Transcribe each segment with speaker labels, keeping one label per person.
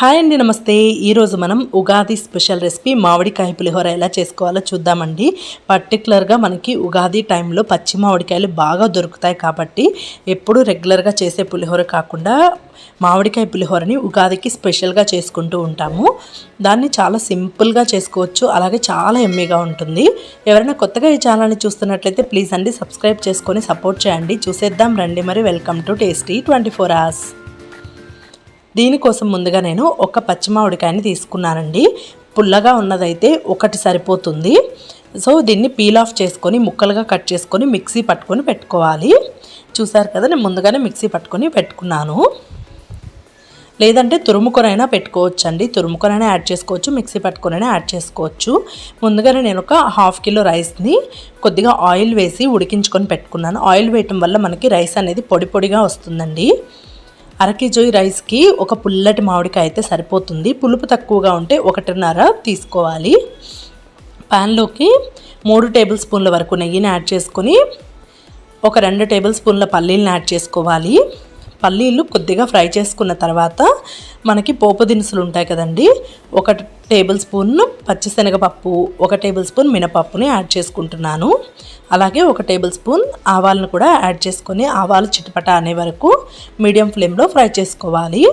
Speaker 1: Hi అండి నమస్తే. ఈరోజు మనం ఉగాది స్పెషల్ రెసిపీ మామిడికాయ పులిహోర ఎలా చేసుకోవాలో చూద్దామండి. పర్టికులర్గా మనకి ఉగాది టైంలో పచ్చి మామిడికాయలు బాగా దొరుకుతాయి కాబట్టి ఎప్పుడు రెగ్యులర్గా చేసే పులిహోర కాకుండా మామిడికాయ పులిహోరని ఉగాదికి స్పెషల్గా చేసుకుంటూ ఉంటాము. దాన్ని చాలా సింపుల్గా చేసుకోవచ్చు అలాగే చాలా ఎమ్మీగా ఉంటుంది. ఎవరైనా కొత్తగా ఈ ఛానల్ని చూస్తున్నట్లయితే ప్లీజ్ అండి సబ్స్క్రైబ్ చేసుకొని సపోర్ట్ చేయండి. చూసేద్దాం రండి మరి. Welcome to tasty twenty four hours. దీనికోసం ముందుగా నేను ఒక పచ్చిమామిడికాయని తీసుకున్నానండి. పుల్లగా ఉన్నదైతే ఒకటి సరిపోతుంది. సో దీన్ని పీల్ ఆఫ్ చేసుకొని ముక్కలుగా కట్ చేసుకొని మిక్సీ పట్టుకొని పెట్టుకోవాలి. చూసారు కదా నేను ముందుగానే మిక్సీ పట్టుకొని పెట్టుకున్నాను. లేదంటే తురుముకొనైనా పెట్టుకోవచ్చు అండి తురుముకొనైనా యాడ్ చేసుకోవచ్చు మిక్సీ పట్టుకొనైనా యాడ్ చేసుకోవచ్చు. ముందుగానే నేను ఒక హాఫ్ కిలో రైస్ని కొద్దిగా ఆయిల్ వేసి ఉడికించుకొని పెట్టుకున్నాను. ఆయిల్ వేయటం వల్ల మనకి రైస్ అనేది పొడి పొడిగా వస్తుందండి. అరకేజోయి రైస్కి ఒక పుల్లటి మామిడికాయ అయితే సరిపోతుంది. పులుపు తక్కువగా ఉంటే ఒకటిన్నర తీసుకోవాలి. ప్యాన్లోకి మూడు టేబుల్ స్పూన్ల వరకు నెయ్యిని యాడ్ చేసుకొని ఒక రెండు టేబుల్ స్పూన్ల పల్లీలను యాడ్ చేసుకోవాలి. పల్లీలు కొద్దిగా ఫ్రై చేసుకున్న తర్వాత మనకి పోపు దినుసులు ఉంటాయి కదండి ఒక టేబుల్ స్పూన్ పచ్చిశనగపప్పు ఒక టేబుల్ స్పూన్ మినపప్పుని యాడ్ చేసుకుంటున్నాను. అలాగే ఒక టేబుల్ స్పూన్ ఆవాలను కూడా యాడ్ చేసుకొని ఆవాలు చిటపట అనే వరకు మీడియం ఫ్లేమ్లో ఫ్రై చేసుకోవాలి.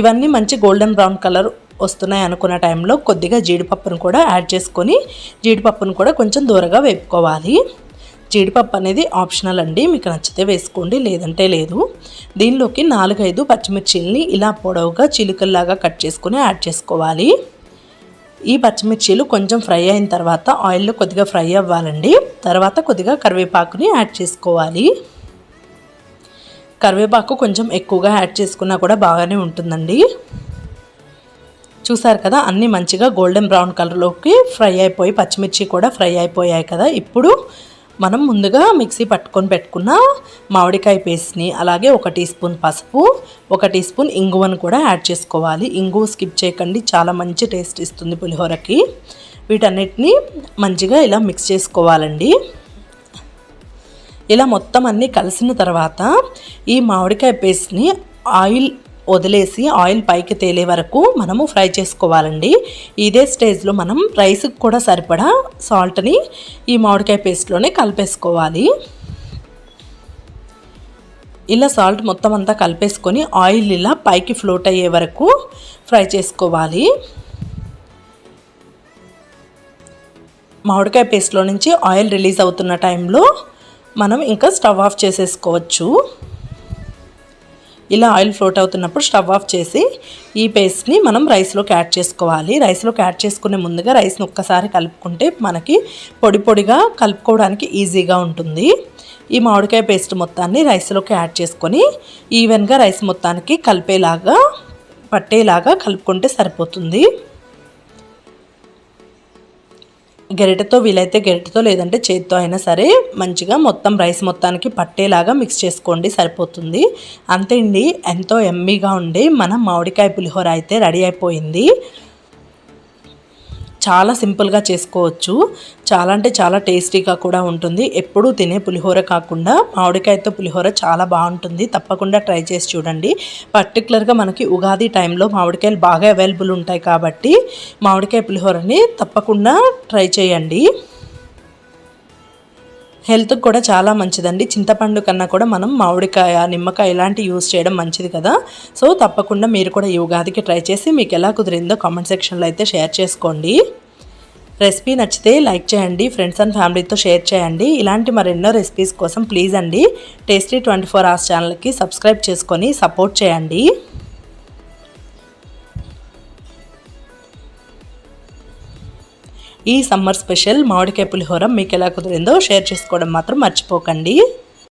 Speaker 1: ఇవన్నీ మంచి గోల్డెన్ బ్రౌన్ కలర్ వస్తున్నాయి అనుకున్న టైంలో కొద్దిగా జీడిపప్పును కూడా యాడ్ చేసుకొని జీడిపప్పును కూడా కొంచెం దూరగా వేపుకోవాలి. జీడిపప్పు అనేది ఆప్షనల్ అండి. మీకు నచ్చితే వేసుకోండి లేదంటే లేదు. దీనిలోకి నాలుగైదు పచ్చిమిర్చిల్ని ఇలా పొడవుగా చిలుకల్లాగా కట్ చేసుకుని యాడ్ చేసుకోవాలి. ఈ పచ్చిమిర్చీలు కొంచెం ఫ్రై అయిన తర్వాత ఆయిల్లో కొద్దిగా ఫ్రై అవ్వాలండి. తర్వాత కొద్దిగా కరివేపాకుని యాడ్ చేసుకోవాలి. కరివేపాకు కొంచెం ఎక్కువగా యాడ్ చేసుకున్నా కూడా బాగానే ఉంటుందండి. చూసారు కదా అన్నీ మంచిగా గోల్డెన్ బ్రౌన్ కలర్లోకి ఫ్రై అయిపోయి పచ్చిమిర్చి కూడా ఫ్రై అయిపోయాయి కదా. ఇప్పుడు మనం ముందుగా మిక్సీ పట్టుకొని పెట్టుకున్న మామిడికాయ పేస్ట్ని అలాగే ఒక టీ స్పూన్ పసుపు ఒక టీ స్పూన్ ఇంగువను కూడా యాడ్ చేసుకోవాలి. ఇంగువ స్కిప్ చేయకండి చాలా మంచి టేస్ట్ ఇస్తుంది పులిహోరకి. వీటన్నిటిని మంచిగా ఇలా మిక్స్ చేసుకోవాలండి. ఇలా మొత్తం అన్నీ కలిసిన తర్వాత ఈ మామిడికాయ పేస్ట్ని ఆయిల్ వదిలేసి ఆయిల్ పైకి తేలే వరకు మనము ఫ్రై చేసుకోవాలండి. ఇదే స్టేజ్లో మనం రైస్కి కూడా సరిపడా సాల్ట్ని ఈ మామిడికాయ పేస్ట్లోనే కలిపేసుకోవాలి. ఇలా సాల్ట్ మొత్తం అంతా కలిపేసుకొని ఆయిల్ ఇలా పైకి ఫ్లోట్ అయ్యే వరకు ఫ్రై చేసుకోవాలి. మామిడికాయ పేస్ట్లో నుంచి ఆయిల్ రిలీజ్ అవుతున్న టైంలో మనం ఇంకా స్టవ్ ఆఫ్ చేసేసుకోవచ్చు. ఇలా ఆయిల్ ఫ్లోట్ అవుతున్నప్పుడు స్టవ్ ఆఫ్ చేసి ఈ పేస్ట్ని మనం రైస్లోకి యాడ్ చేసుకోవాలి. రైస్లోకి యాడ్ చేసుకునే ముందుగా రైస్ని ఒక్కసారి కలుపుకుంటే మనకి పొడి పొడిగా కలుపుకోవడానికి ఈజీగా ఉంటుంది. ఈ మామిడికాయ పేస్ట్ మొత్తాన్ని రైస్లోకి యాడ్ చేసుకొని ఈవెన్గా రైస్ మొత్తానికి కలిపేలాగా పట్టేలాగా కలుపుకుంటే సరిపోతుంది. గరిటెతో వీలైతే గరిటెతో లేదంటే చేతితో అయినా సరే మంచిగా మొత్తం రైస్ మొత్తానికి పట్టేలాగా మిక్స్ చేసుకోండి సరిపోతుంది. అంతే అండి ఎంతో ఎమ్మీగా ఉండి మన మామిడికాయ పులిహోర అయితే రెడీ అయిపోయింది. చాలా సింపుల్గా చేసుకోవచ్చు. చాలా అంటే చాలా టేస్టీగా కూడా ఉంటుంది. ఎప్పుడూ తినే పులిహోర కాకుండా మామిడికాయతో పులిహోర చాలా బాగుంటుంది. తప్పకుండా ట్రై చేసి చూడండి. పర్టికులర్గా మనకి ఉగాది టైంలో మామిడికాయలు బాగా అవైలబుల్ ఉంటాయి కాబట్టి మామిడికాయ పులిహోరని తప్పకుండా ట్రై చేయండి. హెల్త్కి కూడా చాలా మంచిదండి. చింతపండు కన్నా కూడా మనం మామిడికాయ నిమ్మకాయ ఇలాంటివి యూస్ చేయడం మంచిది కదా. సో తప్పకుండా మీరు కూడా ఈ ఉగాదికి ట్రై చేసి మీకు ఎలా కుదిరిందో కామెంట్ సెక్షన్లో అయితే షేర్ చేసుకోండి. రెసిపీ నచ్చితే లైక్ చేయండి ఫ్రెండ్స్ అండ్ ఫ్యామిలీతో షేర్ చేయండి. ఇలాంటి మరెన్నో రెసిపీస్ కోసం ప్లీజ్ అండి. టేస్టీ ట్వంటీ ఫోర్ అవర్స్ ఛానల్కి సబ్స్క్రైబ్ చేసుకొని సపోర్ట్ చేయండి. ఈ సమ్మర్ స్పెషల్ మామిడికాయ పులిహోర మీకు ఎలా కుదిరిందో షేర్ చేసుకోవడం మాత్రం మర్చిపోకండి.